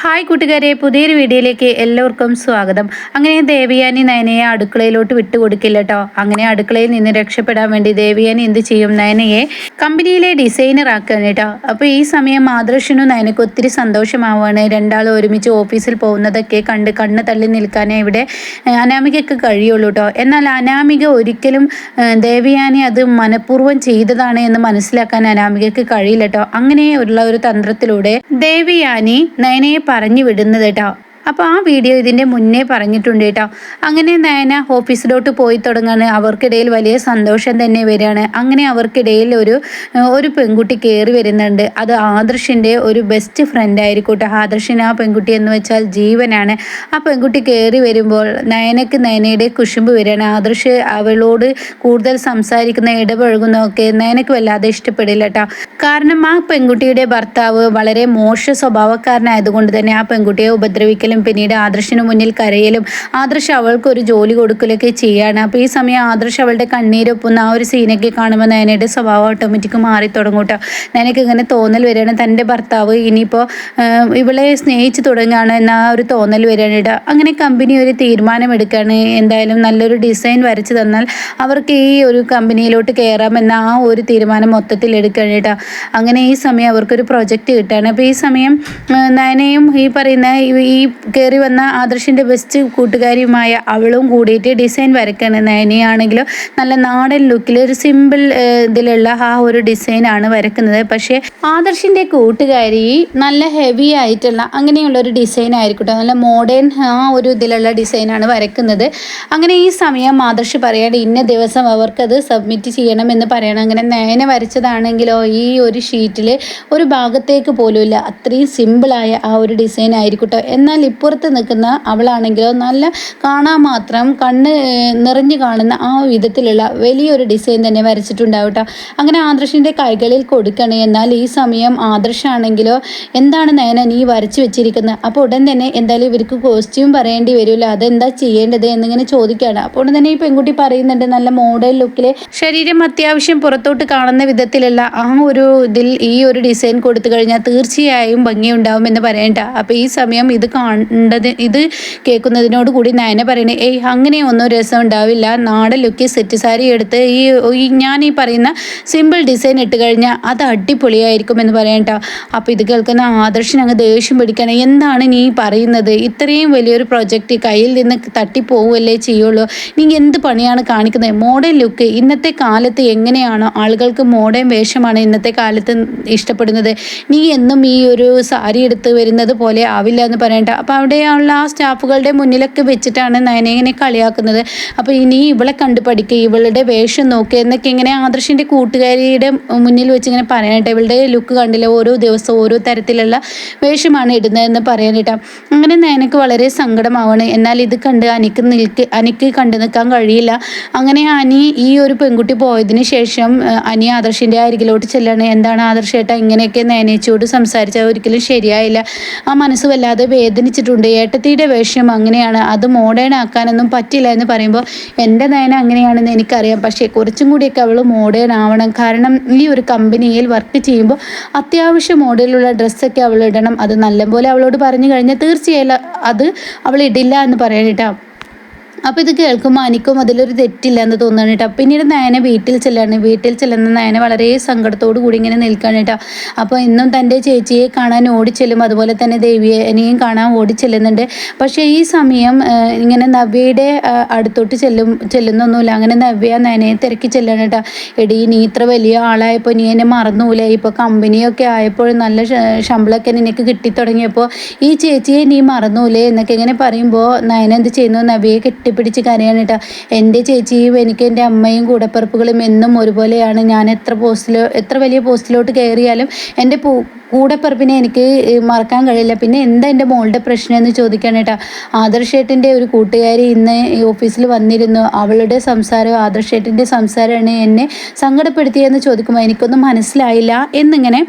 Hi കൂട്ടുകാരെ പുതിയൊരു വീഡിയോയിലേക്ക് എല്ലാവർക്കും സ്വാഗതം. അങ്ങനെ ദേവിയാനി നയനയെ അടുക്കളയിലോട്ട് വിട്ടുകൊടുക്കില്ല കേട്ടോ അങ്ങനെ അടുക്കളയിൽ നിന്ന് രക്ഷപ്പെടാൻ വേണ്ടി ദേവിയാനി എന്ത് ചെയ്യും? നയനയെ കമ്പനിയിലെ ഡിസൈനർ ആക്കുകയാണ് കേട്ടോ അപ്പോൾ ഈ സമയം മാതൃഷനും നയനക്ക് ഒത്തിരി സന്തോഷമാവുകയാണ്. രണ്ടാളും ഒരുമിച്ച് ഓഫീസിൽ പോകുന്നതൊക്കെ കണ്ട് കണ്ണ് തള്ളി നിൽക്കാനേ ഇവിടെ അനാമികയ്ക്ക് കഴിയുള്ളൂ കേട്ടോ എന്നാൽ അനാമിക ഒരിക്കലും ദേവിയാനി അത് മനഃപൂർവം ചെയ്തതാണ് എന്ന് മനസ്സിലാക്കാൻ അനാമികയ്ക്ക് കഴിയില്ല കേട്ടോ അങ്ങനെ ഉള്ള ഒരു തന്ത്രത്തിലൂടെ ദേവിയാനി നയനയെ പറഞ്ഞു വിടുന്നത് കേട്ടോ അപ്പോൾ ആ വീഡിയോ ഇതിന്റെ മുന്നേ പറഞ്ഞിട്ടുണ്ട് കേട്ടോ. അങ്ങനെ നയന ഓഫീസിലോട്ട് പോയി തുടങ്ങാണ്. അവർക്കിടയിൽ വലിയ സന്തോഷം തന്നെ വരികയാണ്. അങ്ങനെ അവർക്കിടയിൽ ഒരു ഒരു പെൺകുട്ടി കയറി വരുന്നുണ്ട്. അത് ആദർശിന്റെ ഒരു ബെസ്റ്റ് ഫ്രണ്ട് ആയിരിക്കും കേട്ടോ ആദർശിന് ആ പെൺകുട്ടി എന്ന് വെച്ചാൽ ജീവനാണ്. ആ പെൺകുട്ടി കയറി വരുമ്പോൾ നയനക്ക് നയനയുടെ കുശുമ്പ് വരികയാണ്. ആദർശ് അവളോട് കൂടുതൽ സംസാരിക്കുന്ന ഇടപഴകുന്നതൊക്കെ നയനക്ക് വല്ലാതെ ഇഷ്ടപ്പെടില്ല കേട്ടോ. കാരണം ആ പെൺകുട്ടിയുടെ ഭർത്താവ് വളരെ മോശ സ്വഭാവക്കാരനായതുകൊണ്ട് തന്നെ ആ പെൺകുട്ടിയെ ഉപദ്രവിക്കലും പിന്നീട് ആദർശിന് മുന്നിൽ കരയലും ആദർശ് അവൾക്ക് ഒരു ജോലി കൊടുക്കലൊക്കെ ചെയ്യാണ്. അപ്പോൾ ഈ സമയം ആദർശ് അവളുടെ കണ്ണീരൊപ്പുന്ന ആ ഒരു സീനൊക്കെ കാണുമ്പോൾ നയനയുടെ സ്വഭാവം ഓട്ടോമാറ്റിക് മാറി തുടങ്ങും കേട്ടോ നയനക്ക് ഇങ്ങനെ തോന്നൽ വരികയാണ്. തന്റെ ഭർത്താവ് ഇനിയിപ്പോൾ ഇവളെ സ്നേഹിച്ച് തുടങ്ങുകയാണ് എന്ന ആ ഒരു തോന്നൽ വരികയാണ് കേട്ടോ അങ്ങനെ കമ്പനി ഒരു തീരുമാനമെടുക്കുകയാണ്. എന്തായാലും നല്ലൊരു ഡിസൈൻ വരച്ചു തന്നാൽ അവർക്ക് ഈ ഒരു കമ്പനിയിലോട്ട് കയറാമെന്ന ആ ഒരു തീരുമാനം മൊത്തത്തിൽ എടുക്കുകയാണ് കേട്ടോ അങ്ങനെ ഈ സമയം അവർക്കൊരു പ്രൊജക്റ്റ് കിട്ടുകയാണ്. അപ്പോൾ ഈ സമയം നയനയും ഈ പറയുന്ന ഈ കയറി വന്ന ആദർശിന്റെ ബെസ്റ്റ് കൂട്ടുകാരിയുമായ അവളും കൂടിയിട്ട് ഡിസൈൻ വരയ്ക്കുകയാണ് നയനിയാണെങ്കിലും നല്ല നാടൻ ലുക്കിൽ ഒരു സിമ്പിൾ ഇതിലുള്ള ആ ഒരു ഡിസൈനാണ് വരക്കുന്നത് പക്ഷേ ആദർശിന്റെ കൂട്ടുകാരി നല്ല ഹെവി ആയിട്ടുള്ള അങ്ങനെയുള്ള ഒരു ഡിസൈൻ ആയിരിക്കും നല്ല മോഡേൺ ആ ഒരു ഇതിലുള്ള ഡിസൈനാണ് വരയ്ക്കുന്നത്. അങ്ങനെ ഈ സമയം ആദർശ് പറയാണ്ട് ഇന്ന ദിവസം അവർക്കത് സബ്മിറ്റ് ചെയ്യണം എന്ന് പറയണം. അങ്ങനെ നയന വരച്ചതാണെങ്കിലോ ഈ ഒരു ഷീറ്റിൽ ഒരു ഭാഗത്തേക്ക് പോലുമില്ല. അത്രയും സിമ്പിളായ ആ ഒരു ഡിസൈൻ ആയിരിക്കും ട്ടോ. എന്നാൽ ഇപ്പുറത്ത് നിൽക്കുന്ന അവളാണെങ്കിലോ നല്ല കാണാൻ മാത്രം കണ്ണ് നിറഞ്ഞു കാണുന്ന ആ വിധത്തിലുള്ള വലിയൊരു ഡിസൈൻ തന്നെ വരച്ചിട്ടുണ്ടാവും ട്ടോ. അങ്ങനെ ആദർശിന്റെ കൈകളിൽ കൊടുക്കണേ എന്നാൽ ഈ സമയം ആദർശാണെങ്കിലോ എന്താണ് നയന നീ വരച്ചു വെച്ചിരിക്കുന്നത്? അപ്പോൾ ഉടൻ തന്നെ എന്തായാലും ഇവർക്ക് കോസ്റ്റ്യൂം പറയേണ്ടി വരുമല്ലോ അതെന്താ ചെയ്യേണ്ടത് എന്നിങ്ങനെ ചോദിക്കുകയാണ്. അപ്പോൾ ഉടൻ തന്നെ ഈ പെൺകുട്ടി പറയുന്നുണ്ട് നല്ല മോഡേൺ ലുക്കിൽ ശരീരം അത്യാവശ്യം പുറത്തോട്ട് കാണുന്ന വിധത്തിലുള്ള ആ ഒരു ഇതിൽ ഈ ഒരു ഡിസൈൻ കൊടുത്തു കഴിഞ്ഞാൽ തീർച്ചയായും ഭംഗിയുണ്ടാവും എന്ന് പറയണ്ട. അപ്പോൾ ഈ സമയം ഇത് കണ്ടത് ഇത് കേൾക്കുന്നതിനോട് കൂടി നയന പറയണേ ഏയ് അങ്ങനെയൊന്നും രസം ഉണ്ടാവില്ല. നാടൻ ലുക്ക് സെറ്റ് സാരി എടുത്ത് ഈ ഞാൻ ഈ പറയുന്ന സിമ്പിൾ ഡിസൈൻ ഇട്ട് കഴിഞ്ഞാൽ അത് അടിപൊളിയായിരിക്കും എന്ന് പറയണ്ട അപ്പോൾ ഇത് കേൾക്കുന്ന ആദർശൻ അങ്ങ് ദേഷ്യം പിടിക്കണം എന്താണ് നീ പറയുന്നത്? ഇത്രയും വലിയൊരു പ്രൊജക്റ്റ് കയ്യിൽ നിന്ന് തട്ടിപ്പോവുകയല്ലേ ചെയ്യുള്ളൂ? നീ എന്ത് പണിയാണ് കാണിക്കുന്നത് മോഡേൺ ലുക്ക് ഇന്നത്തെ കാലത്ത് എങ്ങനെയാണോ? ആളുകൾക്ക് മോഡേൺ വേഷമാണ് ഇന്നത്തെ കാലത്ത് ഇഷ്ടപ്പെടുന്നത്. നീ എന്നും ഈ ഒരു സാരി എടുത്ത് വരുന്നത് പോലെ ആവില്ല എന്ന് പറയണ്ട അപ്പോൾ അവിടെയുള്ള ആ സ്റ്റാഫുകളുടെ മുന്നിലൊക്കെ വെച്ചിട്ടാണ് നയനെ ഇങ്ങനെ കളിയാക്കുന്നത്. അപ്പോൾ ഇനി ഇവളെ കണ്ടു പഠിക്കുക ഇവളുടെ വേഷം നോക്കുക എന്നൊക്കെ ഇങ്ങനെ ആദർശിന്റെ കൂട്ടുകാരിയുടെ മുന്നിൽ വെച്ച് ഇങ്ങനെ പറയാനായിട്ട് ഇവളുടെ ലുക്ക് കണ്ടില്ല ഓരോ ദിവസവും ഓരോ തരത്തിലുള്ള വേഷമാണ് ഇടുന്നതെന്ന് പറയാനായിട്ട് അങ്ങനെ നയനക്ക് വളരെ സങ്കടമാവാണ്. എന്നാൽ ഇത് കണ്ട് അനിക്ക് നിൽക്ക് അനിക്ക് കണ്ടു നിൽക്കാൻ കഴിയില്ല. അങ്ങനെ അനി ഈ ഒരു പെൺകുട്ടി പോയതിന് ശേഷം അനി ആദർശിന്റെ അരികിലോട്ട് ചെല്ലാണ്. എന്താണ് ആദർശേട്ടാ ഇങ്ങനെയൊക്കെ നയനേച്ചിയോട് സംസാരിച്ചാൽ ഒരിക്കലും ശരിയായില്ല. ആ മനസ്സ് വല്ലാതെ വേദനിച്ചിട്ടുണ്ട് ഏട്ടത്തിയുടെ വേഷം അങ്ങനെയാണ്. അത് മോഡേൺ ആക്കാനൊന്നും പറ്റില്ല എന്ന് പറയുമ്പോൾ എന്റെ നയന അങ്ങനെയാണെന്ന് എനിക്കറിയാം. പക്ഷേ കുറച്ചും കൂടിയൊക്കെ അവൾ മോഡേൺ ആവണം. കാരണം ഈ ഒരു കമ്പനിയിൽ വർക്ക് ചെയ്യുമ്പോൾ അത്യാവശ്യം മോഡലുള്ള ഡ്രസ്സൊക്കെ അവൾ ഇടണം. അത് നല്ലപോലെ അവളോട് പറഞ്ഞു കഴിഞ്ഞാൽ തീർച്ചയായും അത് അവൾ ഇടില്ല എന്ന് പറയാനിട്ടാ അപ്പോൾ ഇത് കേൾക്കുമ്പോൾ അനിക്കും അതിലൊരു തെറ്റില്ല എന്ന് തോന്നുന്നു കേട്ടോ. പിന്നീട് നയന വീട്ടിൽ ചെല്ലാണ്. വീട്ടിൽ ചെല്ലുന്ന നയന വളരെ സങ്കടത്തോടു കൂടി ഇങ്ങനെ നിൽക്കുകയാണ് കേട്ടോ. അപ്പോൾ ഇന്നും തന്റെ ചേച്ചിയെ കാണാൻ ഓടിച്ചെല്ലും. അതുപോലെ തന്നെ ദേവിയെ ദേവിയെയും കാണാൻ ഓടിച്ചെല്ലുന്നുണ്ട്. പക്ഷേ ഈ സമയം ഇങ്ങനെ നവ്യയുടെ അടുത്തോട്ട് ചെല്ലും ചെല്ലുന്നൊന്നുമില്ല. അങ്ങനെ നവ്യ നയനെ തിരക്കി ചെല്ലാണ് കേട്ടോ. എടി നീ ഇത്ര വലിയ ആളായപ്പോൾ നീ എന്നെ മറന്നൂലേ? ഇപ്പോൾ കമ്പനിയൊക്കെ ആയപ്പോൾ നല്ല ശമ്പളമൊക്കെ നിനക്ക് കിട്ടിത്തുടങ്ങിയപ്പോൾ ഈ ചേച്ചിയെ നീ മറന്നൂലേ? എന്നൊക്കെ ഇങ്ങനെ പറയുമ്പോൾ നയന എന്ത് ചെയ്യുന്നു? നവ്യയെ കെട്ടിപ്പിടിച്ച് കരയാണ് കേട്ടോ. എന്റെ ചേച്ചിയും എനിക്ക് എന്റെ അമ്മയും കൂടപ്പിറപ്പുകളും എന്നും ഒരുപോലെയാണ്. ഞാൻ എത്ര പോസ്റ്റിലോ എത്ര വലിയ പോസ്റ്റിലോട്ട് കയറിയാലും എന്റെ പൂ കൂടപ്പിറപ്പിനെ എനിക്ക് മറക്കാൻ കഴിയില്ല. പിന്നെ എന്താ എന്റെ മോളുടെ പ്രശ്നം എന്ന് ചോദിക്കുകയാണ് കേട്ടോ. ആദർശേട്ടന്റെ ഒരു കൂട്ടുകാരി ഇന്ന് ഈ ഓഫീസിൽ വന്നിരുന്നു. അവളുടെ സംസാരം ആദർശേട്ടന്റെ സംസാരമാണ് എന്നെ സങ്കടപ്പെടുത്തിയെന്ന് ചോദിക്കുമ്പോൾ എനിക്കൊന്നും മനസ്സിലായില്ല എന്നിങ്ങനെ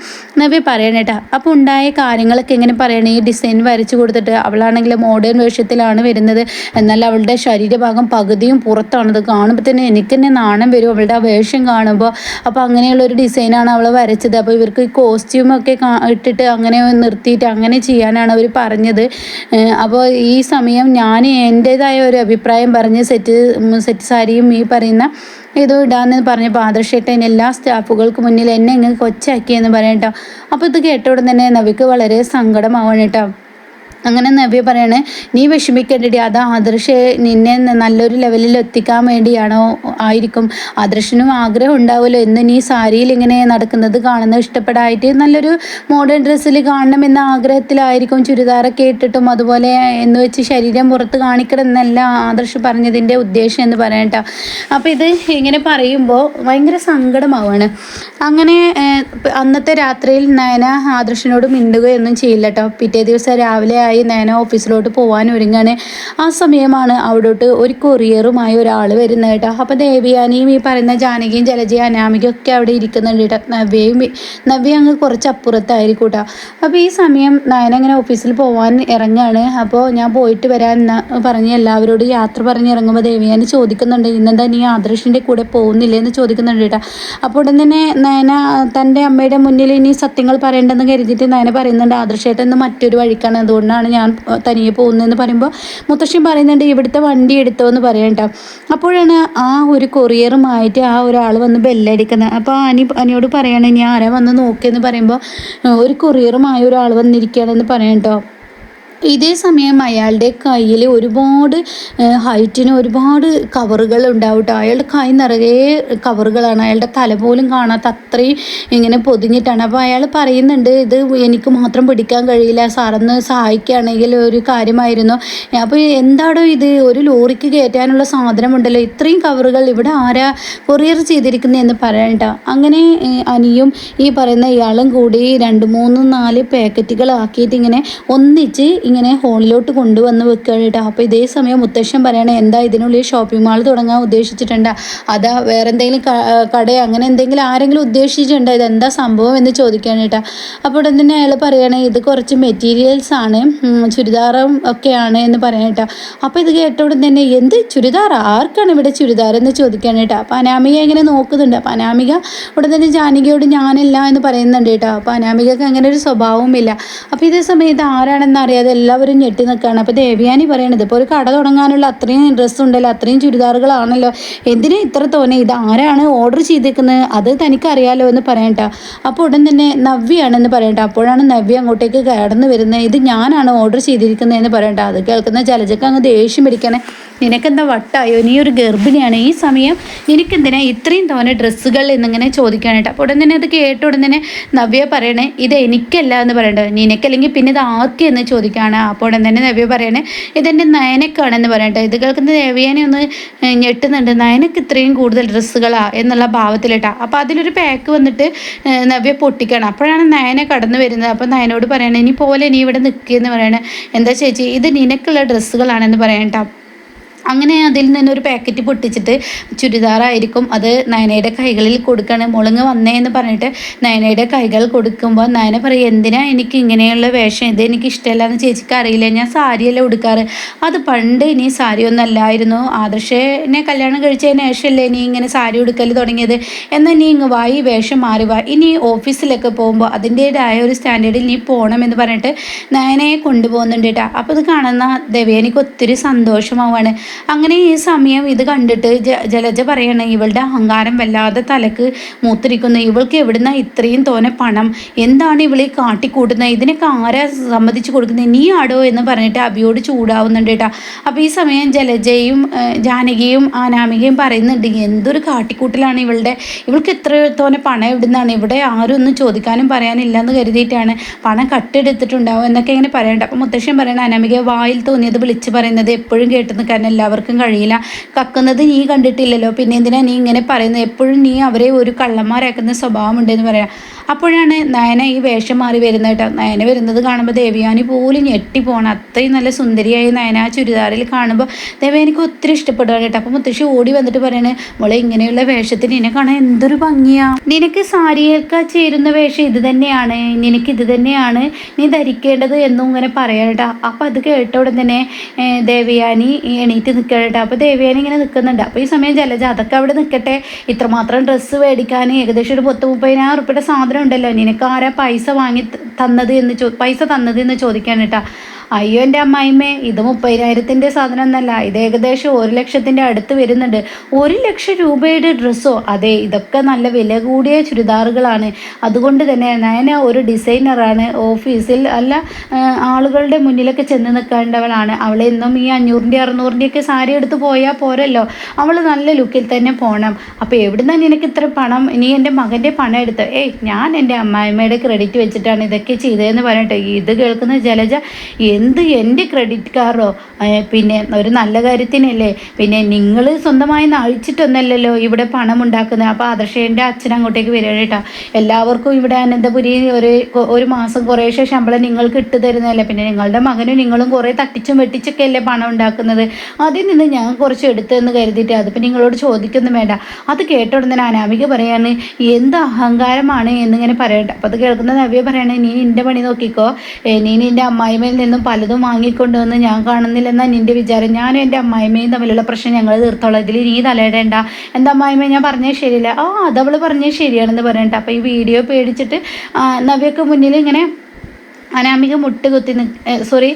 നവ്യ പറയണം കേട്ടോ. അപ്പോൾ ഉണ്ടായ കാര്യങ്ങളൊക്കെ എങ്ങനെ പറയണേ? ഈ ഡിസൈൻ വരച്ചു കൊടുത്തിട്ട് അവളാണെങ്കിൽ മോഡേൺ വേഷത്തിലാണ് വരുന്നത്. എന്നാൽ അവളുടെ ശരീരഭാഗം പകുതിയും പുറത്താണത് കാണുമ്പോൾ തന്നെ എനിക്ക് തന്നെ നാണം വരും. അവളുടെ ആ വേഷം കാണുമ്പോൾ അപ്പോൾ അങ്ങനെയുള്ള ഒരു ഡിസൈനാണ് അവൾ വരച്ചത്. അപ്പോൾ ഇവർക്ക് ഈ കോസ്റ്റ്യൂമൊക്കെ ഇട്ടിട്ട് അങ്ങനെ നിർത്തിയിട്ട് അങ്ങനെ ചെയ്യാനാണ് അവർ പറഞ്ഞത്. അപ്പോൾ ഈ സമയം ഞാൻ എന്റെതായ ഒരു അഭിപ്രായം പറഞ്ഞ് സെറ്റ് സെറ്റ് സാരിയും ഈ പറയുന്ന ഇത് ഇടാന്ന് പറഞ്ഞപ്പോൾ ആദർശേട്ടൻ എല്ലാ സ്റ്റാഫുകൾക്ക് മുന്നിൽ എന്നെ ഇങ്ങനെ കൊച്ചാക്കിയെന്ന് പറയട്ടോ അപ്പോൾ ഇത് കേട്ടോടെ തന്നെ നവിക്ക് വളരെ സങ്കടമാവണം കേട്ടോ അങ്ങനെ നവ്യ പറയണേ നീ വിഷമിക്കേണ്ടി അത് ആദർശ് നിന്നെ നല്ലൊരു ലെവലിൽ എത്തിക്കാൻ വേണ്ടിയാണോ ആയിരിക്കും. ആദർശനും ആഗ്രഹം ഉണ്ടാവുമല്ലോ. എന്ന് നീ സാരിയിൽ ഇങ്ങനെ നടക്കുന്നത് കാണുന്നത് ഇഷ്ടപ്പെടായിട്ട് നല്ലൊരു മോഡേൺ ഡ്രസ്സിൽ കാണണം കാണണമെന്ന ആഗ്രഹത്തിലായിരിക്കും. ചുരിദാറൊക്കെ ഇട്ടിട്ടും അതുപോലെ എന്ന് വെച്ച് ശരീരം പുറത്ത് കാണിക്കണം എന്നല്ല ആദർശ് പറഞ്ഞതിന്റെ ഉദ്ദേശം എന്ന് പറയട്ടോ അപ്പോൾ ഇത് ഇങ്ങനെ പറയുമ്പോൾ ഭയങ്കര സങ്കടമാവാണ്. അങ്ങനെ അന്നത്തെ രാത്രിയിൽ നയന ആദർശനോട് മിണ്ടുകയൊന്നും ചെയ്യില്ല കേട്ടോ പിറ്റേ ദിവസം രാവിലെ ആയി നയന ഓഫീസിലോട്ട് പോകാൻ ഒരുങ്ങാണ്. ആ സമയമാണ് അവിടോട്ട് ഒരു കൊറിയറുമായി ഒരാൾ വരുന്നത് കേട്ടോ. അപ്പോൾ ദേവിയാനിയും ഈ പറയുന്ന ജാനകിയും ജലജയ അനാമികയും ഒക്കെ അവിടെ ഇരിക്കുന്നുണ്ട് കേട്ടോ. നവ്യയും നവ്യ അങ്ങ് കുറച്ച് അപ്പുറത്തായിരിക്കും കേട്ടോ. അപ്പോൾ ഈ സമയം നയന അങ്ങനെ ഓഫീസിൽ പോകാൻ ഇറങ്ങാണ്. അപ്പോൾ ഞാൻ പോയിട്ട് വരാൻ പറഞ്ഞ് എല്ലാവരോടും യാത്ര പറഞ്ഞ് ഇറങ്ങുമ്പോൾ ദേവിയാനി ചോദിക്കുന്നുണ്ട് ഇന്നെന്താ നീ ആദർശിന്റെ കൂടെ പോകുന്നില്ലേ? എന്ന് ചോദിക്കുന്നുണ്ട് കേട്ടോ. അപ്പോൾ ഉടൻ തന്നെ നയന തന്റെ അമ്മയുടെ മുന്നിൽ ഇനി സത്യങ്ങൾ പറയേണ്ടെന്ന് കരുതിയിട്ട് നയന പറയുന്നുണ്ട് ആദർശേട്ടൻ മറ്റൊരു വഴിക്കാണ്. അതുകൊണ്ടാണ് ഞാൻ തനിയെ പോകുന്നതെന്ന് പറയുമ്പോൾ മുത്തശ്ശി പറയുന്നുണ്ട് ഇവിടുത്തെ വണ്ടി എടുത്തോ എന്ന് പറയണ്ട അപ്പോഴാണ് ആ ഒരു കൊറിയറുമായിട്ട് ആ ഒരാൾ വന്ന് ബെല്ലടിക്കുന്നത്. അപ്പോൾ അനി അനിയോട് പറയണേ ഞാൻ ആരാ വന്ന് നോക്കിയെന്ന് പറയുമ്പോൾ ഒരു കൊറിയറുമായ ഒരാൾ വന്നിരിക്കുകയാണെന്ന് പറയട്ടോ ഇതേ സമയം അയാളുടെ കയ്യിൽ ഒരുപാട് ഹൈറ്റിന് ഒരുപാട് കവറുകൾ ഉണ്ടാവും കേട്ടോ അയാളുടെ കൈ നിറയെ കവറുകളാണ്. അയാളുടെ തല പോലും കാണാത്ത അത്രയും ഇങ്ങനെ പൊതിഞ്ഞിട്ടാണ്. അപ്പോൾ അയാൾ പറയുന്നുണ്ട് ഇത് എനിക്ക് മാത്രം പിടിക്കാൻ കഴിയില്ല. സാറൊന്ന് സഹായിക്കുകയാണെങ്കിൽ ഒരു കാര്യമായിരുന്നു. അപ്പോൾ എന്താടോ ഇത്? ഒരു ലോറിക്ക് കയറ്റാനുള്ള സാധനമുണ്ടല്ലോ. ഇത്രയും കവറുകൾ ഇവിടെ ആരാ കൊറിയർ ചെയ്തിരിക്കുന്നതെന്ന് പറയണ്ട. അങ്ങനെ അനിയും ഈ പറയുന്ന ഇയാളും കൂടി രണ്ട് മൂന്ന് നാല് പാക്കറ്റുകളാക്കിയിട്ട് ഇങ്ങനെ ഒന്നിച്ച് ഇങ്ങനെ ഹോളിലോട്ട് കൊണ്ടുവന്ന് വെക്കുക കേട്ടോ. അപ്പോൾ ഇതേ സമയം മുത്തശ്ശൻ പറയണേ എന്താ ഇതിനുള്ളിൽ ഷോപ്പിംഗ് മാൾ തുടങ്ങാൻ ഉദ്ദേശിച്ചിട്ടുണ്ട്? അതാ വേറെ എന്തെങ്കിലും കട അങ്ങനെ എന്തെങ്കിലും ആരെങ്കിലും ഉദ്ദേശിച്ചിട്ടുണ്ടോ? ഇതെന്താ സംഭവം? എന്ന് ചോദിക്കുകയാണ് കേട്ടോ. അപ്പോൾ ഉടൻ തന്നെ അയാൾ പറയണേ ഇത് കുറച്ച് മെറ്റീരിയൽസ് ആണ് ചുരിദാറും ഒക്കെയാണ് എന്ന് പറയാം കേട്ടോ. അപ്പോൾ ഇത് കേട്ട ഉടൻ തന്നെ എന്ത് ചുരിദാർ? ആർക്കാണ് ഇവിടെ ചുരിദാർ? എന്ന് ചോദിക്കുകയാണ് കേട്ടോ. അപ്പോൾ അനാമിക ഇങ്ങനെ നോക്കുന്നുണ്ട്. അപ്പോൾ അനാമിക ഉടൻ തന്നെ ജാനകിയോട് ഞാനല്ല എന്ന് പറയുന്നുണ്ട് കേട്ടോ. അപ്പോൾ അനാമികക്ക് അങ്ങനെ ഒരു സ്വഭാവവുമില്ല. അപ്പോൾ ഇതേ സമയത്ത് ആരാണെന്ന് അറിയാതെ എല്ലാവരും ഞെട്ടി നിൽക്കുകയാണ്. അപ്പോൾ ദേവിയാനി പറയണത് ഇപ്പോൾ ഒരു കട തുടങ്ങാനുള്ള അത്രയും ഡ്രസ്സ് ഉണ്ടല്ലോ അത്രയും ചുരിദാറുകളാണല്ലോ എന്തിനാ ഇത്ര തോന്നെ? ഇത് ആരാണ് ഓർഡർ ചെയ്തേക്കുന്നത്? അത് തനിക്കറിയാലോ എന്ന് പറയണ്ട? അപ്പോൾ ഉടൻ തന്നെ നവ്യാണെന്ന് പറയണ്ട. അപ്പോഴാണ് നവ്യ അങ്ങോട്ടേക്ക് കടന്നു വരുന്നത് ഇത് ഞാനാണ് ഓർഡർ ചെയ്തിരിക്കുന്നത് എന്ന് പറയണ്ട? അത് കേൾക്കുന്ന ജലജക്ക് അങ്ങ് ദേഷ്യം പിടിക്കണേ. നിനക്കെന്താ വട്ടായോ? നീ ഒരു ഗർഭിണിയാണ്. ഈ സമയം നിനക്കെന്തിനാ ഇത്രയും തവണ ഡ്രസ്സുകൾ എന്നിങ്ങനെ ചോദിക്കാനായിട്ട്? അപ്പോൾ ഉടൻ തന്നെ അത് കേട്ട ഉടൻ തന്നെ നവ്യ പറയണേ ഇത് എനിക്കല്ല എന്ന് പറയേണ്ടത് നിനക്കല്ലെങ്കിൽ പിന്നെ ഇത് ആർക്കെന്ന് ചോദിക്കുകയാണ് അപ്പോൾ ഉടൻ തന്നെ നവ്യ പറയണേ ഇതെന്റെ നയനക്കാണെന്ന് പറയട്ടെ ഇത് കേൾക്കുന്ന നവ്യേനെ ഒന്ന് ഞെട്ടുന്നുണ്ട്. നയനക്ക് ഇത്രയും കൂടുതൽ ഡ്രസ്സുകളാ? എന്നുള്ള ഭാവത്തിലിട്ടാ. അപ്പോൾ അതിലൊരു പാക്ക് വന്നിട്ട് നവ്യ പൊട്ടിക്കണം. അപ്പോഴാണ് നയന കടന്നു വരുന്നത്. അപ്പോൾ നയനോട് പറയണേ ഇനി പോലെ നീ ഇവിടെ നിൽക്കുകയെന്ന് പറയണേ എന്താ ചേച്ചി? ഇത് നിനക്കുള്ള ഡ്രസ്സുകളാണെന്ന് പറയട്ടോ അങ്ങനെ അതിൽ നിന്നൊരു പാക്കറ്റ് പൊട്ടിച്ചിട്ട് ചുരിദാറായിരിക്കും. അത് നയനയുടെ കൈകളിൽ കൊടുക്കണം. മുളങ്ങ് വന്നേ എന്ന് പറഞ്ഞിട്ട് നയനയുടെ കൈകൾ കൊടുക്കുമ്പോൾ നയന പറയും എന്തിനാ എനിക്ക് ഇങ്ങനെയുള്ള വേഷം? ഇത് എനിക്ക് ഇഷ്ടമല്ല എന്ന് ചേച്ചിക്ക് അറിയില്ല. ഞാൻ സാരിയല്ലേ ഉടുക്കാറ്? അത് പണ്ട് ഇനി സാരി ഒന്നല്ലായിരുന്നു ആദർശനെ കല്യാണം കഴിച്ചതിന് ശേഷമല്ലേ നീ ഇങ്ങനെ സാരി ഉടുക്കൽ തുടങ്ങിയത്? എന്നാൽ നീ ഇങ്ങ് വായി വേഷം മാറി വാ. ഇനി ഓഫീസിലൊക്കെ പോകുമ്പോൾ അതിന്റേതായ ഒരു സ്റ്റാൻഡേർഡിൽ നീ പോകണമെന്ന് പറഞ്ഞിട്ട് നയനയെ കൊണ്ടുപോകുന്നുണ്ട് കേട്ടോ അപ്പോൾ ഇത് കാണുന്ന ദേവേനിക്ക് ഒത്തിരി സന്തോഷമാവാണ് അങ്ങനെ ഈ സമയം ഇത് കണ്ടിട്ട് ജലജ പറയണേ ഇവളുടെ അഹങ്കാരം വല്ലാതെ തലക്ക് മൂത്തിരിക്കുന്നു. ഇവൾക്ക് എവിടുന്ന ഇത്രയും തോനെ പണം? എന്താണ് ഇവളെ കാട്ടിക്കൂട്ടുന്നത്? ഇതിനൊക്കെ ആരാ സമ്മതിച്ചു കൊടുക്കുന്നത്? നീ ആടോ? എന്ന് പറഞ്ഞിട്ട് അബിയോട് ചൂടാവുന്നുണ്ട് കേട്ടോ. അപ്പോൾ ഈ സമയം ജലജയും ജാനകിയും അനാമികയും പറയുന്നുണ്ട് എന്തൊരു കാട്ടിക്കൂട്ടലാണ് ഇവളുടെ? ഇവൾക്ക് എത്ര തോനെ പണം എവിടുന്നാണ്? ഇവിടെ ആരും ഒന്നും ചോദിക്കാനും പറയാനില്ല എന്ന് കരുതിയിട്ടാണ് പണം കട്ടെടുത്തിട്ടുണ്ടാവും എന്നൊക്കെ ഇങ്ങനെ പറയണ്ട. അപ്പോൾ മുത്തശ്ശൻ പറയണ അനാമിക വായിൽ തോന്നിയത് വിളിച്ച് പറയുന്നത് എപ്പോഴും കേട്ട് നിൽക്കാനല്ല. എല്ലാവർക്കും കഴിയില്ല. കക്കുന്നത് നീ കണ്ടിട്ടില്ലല്ലോ. പിന്നെ എന്തിനാ നീ ഇങ്ങനെ പറയുന്നത്? എപ്പോഴും നീ അവരെ ഒരു കള്ളന്മാരാക്കുന്ന സ്വഭാവമുണ്ടെന്ന് പറയാം. അപ്പോഴാണ് നയന ഈ വേഷം മാറി വരുന്നത് കേട്ടോ. നയന വരുന്നത് കാണുമ്പോൾ ദേവയാനി പോലും ഞെട്ടിപ്പോണം അത്രയും നല്ല സുന്ദരിയായി നയന ആ ചുരിദാറിൽ കാണുമ്പോൾ ദേവയാനിക്ക് ഒത്തിരി ഇഷ്ടപ്പെടുകയാണ് കേട്ടോ. അപ്പോൾ മുത്തശ്ശി ഓടി വന്നിട്ട് പറയണേ മോളെ ഇങ്ങനെയുള്ള വേഷത്തിന് നിന്നെ കാണാൻ എന്തൊരു ഭംഗിയാ. നിനക്ക് സാരിയൊക്കെ ചേരുന്ന വേഷം ഇത് തന്നെയാണ്. നിനക്ക് ഇത് തന്നെയാണ് നീ ധരിക്കേണ്ടത് എന്നും ഇങ്ങനെ പറയാം കേട്ടോ. അപ്പോൾ അത് കേട്ട ഉടൻ തന്നെ ദേവയാനി എണീറ്റ് നിൽക്കുക കേട്ടോ. അപ്പോൾ ദേവയാനി ഇങ്ങനെ നിൽക്കുന്നുണ്ട് അപ്പോൾ ഈ സമയം ജലജ അതൊക്കെ അവിടെ നിൽക്കട്ടെ ഇത്രമാത്രം ഡ്രസ്സ് മേടിക്കാൻ ഏകദേശം ഒരു പത്ത് മുപ്പതിനായിരം ഉറുപ്പിയുടെ സാധനം ഉണ്ടല്ലോ. നിനക്ക് ആരാ പൈസ വാങ്ങി തന്നത് എന്ന് ചോ പൈസ തന്നത് എന്ന് ചോദിക്കാൻ കേട്ടാ. അയ്യോ എന്റെ അമ്മായിമ്മേ ഇത് മുപ്പതിനായിരത്തിന്റെ സാധനം എന്നല്ല ഇത് ഏകദേശം ഒരു ലക്ഷത്തിന്റെ അടുത്ത് വരുന്നുണ്ട്. ഒരു ലക്ഷം രൂപയുടെ ഡ്രസ്സോ അതെ ഇതൊക്കെ നല്ല വില കൂടിയ ചുരിദാറുകളാണ്. അതുകൊണ്ട് തന്നെ ഞാൻ ഒരു ഡിസൈനറാണ്. ഓഫീസിൽ അല്ല ആളുകളുടെ മുന്നിലൊക്കെ ചെന്ന് നിൽക്കേണ്ടവളാണ്. അവൾ എന്നും ഈ അഞ്ഞൂറിന്റെ അറുന്നൂറിന്റെ ഒക്കെ സാരി എടുത്ത് പോയാൽ പോരല്ലോ. അവൾ നല്ല ലുക്കിൽ തന്നെ പോകണം അപ്പോൾ എവിടുന്നാണ് നിനക്ക് ഇത്ര പണം? നീ എന്റെ മകന്റെ പണം എടുത്ത്. ഏയ് ഞാൻ എന്റെ അമ്മായിമ്മയുടെ ക്രെഡിറ്റ് വെച്ചിട്ടാണ് ഇതൊക്കെ ചെയ്തതെന്ന് പറഞ്ഞിട്ട് ഇത് കേൾക്കുന്ന ജലജ എന്ത് എന്റെ ക്രെഡിറ്റ് കാർഡോ പിന്നെ ഒരു നല്ല കാര്യത്തിനല്ലേ? പിന്നെ നിങ്ങൾ സ്വന്തമായി നഴിച്ചിട്ടൊന്നല്ലല്ലോ ഇവിടെ പണം ഉണ്ടാക്കുന്നത്. അപ്പോൾ ആദർശേന്റെ അച്ഛൻ അങ്ങോട്ടേക്ക് വരിക കേട്ടോ. എല്ലാവർക്കും ഇവിടെ അനന്തപുരി ഒരു ഒരു മാസം കുറേശ്ശെ ശമ്പളം നിങ്ങൾക്ക് ഇട്ട് തരുന്നതല്ലേ? പിന്നെ നിങ്ങളുടെ മകനും നിങ്ങളും കുറേ തട്ടിച്ചും വെട്ടിച്ചൊക്കെ അല്ലേ പണം ഉണ്ടാക്കുന്നത്. അതിൽ നിന്ന് ഞാൻ കുറച്ച് എടുത്തെന്ന് കരുതിയിട്ട് അതിപ്പോൾ നിങ്ങളോട് ചോദിക്കൊന്നും വേണ്ട. അത് കേട്ട ഉടനെ അനാമിക പറയാണ് എന്ത് അഹങ്കാരമാണ്? എന്നിങ്ങനെ പറയട്ടെ. അപ്പോൾ അത് കേൾക്കുന്ന നവ്യ പറയണേ നീ നിന്റെ പണി നോക്കിക്കോ. നീ നിന്റെ അമ്മായിമയിൽ നിന്നും പലതും വാങ്ങിക്കൊണ്ടുവന്ന് ഞാൻ കാണുന്നില്ലെന്നാ നിന്റെ വിചാരം. ഞാനും എന്റെ അമ്മായിമ്മയും തമ്മിലുള്ള പ്രശ്നം ഞങ്ങൾ തീർത്തോളാം. ഇതിൽ നീ തലയിടേണ്ട. എന്റെ അമ്മായിമ്മ ഞാൻ പറഞ്ഞത് ശരിയില്ല. ആ അതവൾ പറഞ്ഞത് ശരിയാണെന്ന് പറഞ്ഞിട്ട് അപ്പോൾ ഈ വീഡിയോ പേടിച്ചിട്ട് നവ്യക്ക് മുന്നിൽ ഇങ്ങനെ അനാമിക മുട്ട് കുത്തി സോറി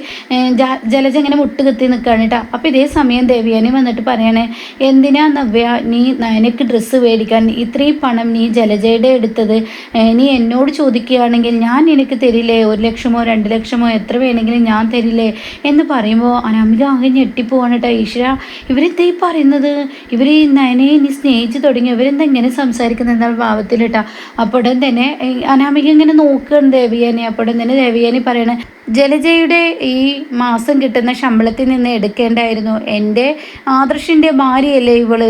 ജലജ ഇങ്ങനെ മുട്ട് കുത്തി നിൽക്കുകയാണ് കേട്ടോ അപ്പോൾ ഇതേ സമയം ദേവിയാനി വന്നിട്ട് പറയണേ എന്തിനാ നവ്യ നീ നയനക്ക് ഡ്രസ്സ് മേടിക്കാൻ ഇത്രയും പണം നീ ജലജയുടെ എടുത്തത്. നീ എന്നോട് ചോദിക്കുകയാണെങ്കിൽ ഞാൻ നിനക്ക് തരില്ലേ? ഒരു ലക്ഷമോ രണ്ട് ലക്ഷമോ എത്ര വേണമെങ്കിലും ഞാൻ തരില്ലേ? എന്ന് പറയുമ്പോൾ അനാമിക ആകെ ഞെട്ടിപ്പോവാണ് കേട്ടോ ഈശ്വര ഇവരെന്താ പറയുന്നത്? ഇവർ നയനെ നീ സ്നേഹിച്ച് തുടങ്ങി. ഇവരെന്താ ഇങ്ങനെ സംസാരിക്കുന്നത് എന്നുള്ള ഭാവത്തിൽ കേട്ടോ അപ്പോൾ തന്നെ അനാമിക ഇങ്ങനെ നോക്കുകയാണ് ദേവിയാനെ. അപ്പോൾ തന്നെ തന്നെ ദേവിയാനി പറയണേ. ജലജയുടെ ഈ മാസം കിട്ടുന്ന ശമ്പളത്തിൽ നിന്ന് എടുക്കേണ്ടായിരുന്നു. എന്റെ ആദർശിന്റെ ഭാര്യയല്ലേ ഇവൾ?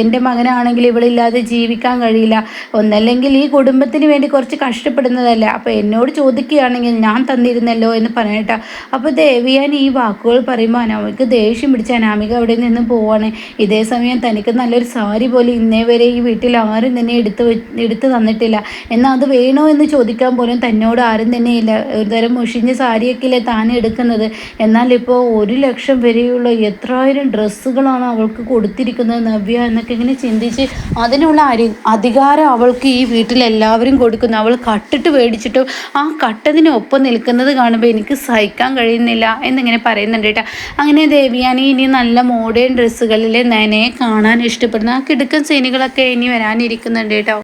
എന്റെ മകനാണെങ്കിൽ ഇവളില്ലാതെ ജീവിക്കാൻ കഴിയില്ല. ഒന്നല്ലെങ്കിൽ ഈ കുടുംബത്തിന് വേണ്ടി കുറച്ച് കഷ്ടപ്പെടുന്നതല്ല. അപ്പോൾ എന്നോട് ചോദിക്കുകയാണെങ്കിൽ ഞാൻ തന്നിരുന്നല്ലോ എന്ന് പറയട്ട. അപ്പോൾ ദേവിയാൻ ഈ വാക്കുകൾ പറയുമ്പോൾ അനാമിക്ക് ദേഷ്യം പിടിച്ച അനാമിക അവിടെ നിന്ന് പോവാണ്. ഇതേ സമയം തനിക്ക് നല്ലൊരു സാരി പോലും ഇന്നേ വരെ ഈ വീട്ടിൽ ആരും തന്നെ എടുത്ത് എടുത്ത് തന്നിട്ടില്ല. എന്നാൽ അത് വേണോ എന്ന് ചോദിക്കാൻ പോലും തന്നോട് ആരും തന്നെ ഇല്ല ഒരു തരം മുഷിഞ്ഞ സാരിയൊക്കെയല്ലേ താൻ എടുക്കുന്നത്. എന്നാൽ ഇപ്പോൾ ഒരു ലക്ഷം വരെയുള്ള എത്രായിരം ഡ്രസ്സുകളാണ് അവൾക്ക് കൊടുത്തിരിക്കുന്നത് നവ്യ എന്നൊക്കെ ഇങ്ങനെ ചിന്തിച്ച് അതിനുള്ള അരി അധികാരം അവൾക്ക് ഈ വീട്ടിൽ എല്ലാവരും കൊടുക്കുന്നു. അവൾ കട്ടിട്ട് മേടിച്ചിട്ടും ആ കട്ടതിനൊപ്പം നിൽക്കുന്നത് കാണുമ്പോൾ എനിക്ക് സഹിക്കാൻ കഴിയുന്നില്ല എന്നിങ്ങനെ പറയുന്നുണ്ട് കേട്ടോ. അങ്ങനെ ദേവിയാനി ഇനി നല്ല മോഡേൺ ഡ്രസ്സുകളിലെ നനയെ കാണാൻ ഇഷ്ടപ്പെടുന്ന. ആ കിടുക്കൻ സീനുകളൊക്കെ ഇനി വരാനിരിക്കുന്നുണ്ട് കേട്ടോ.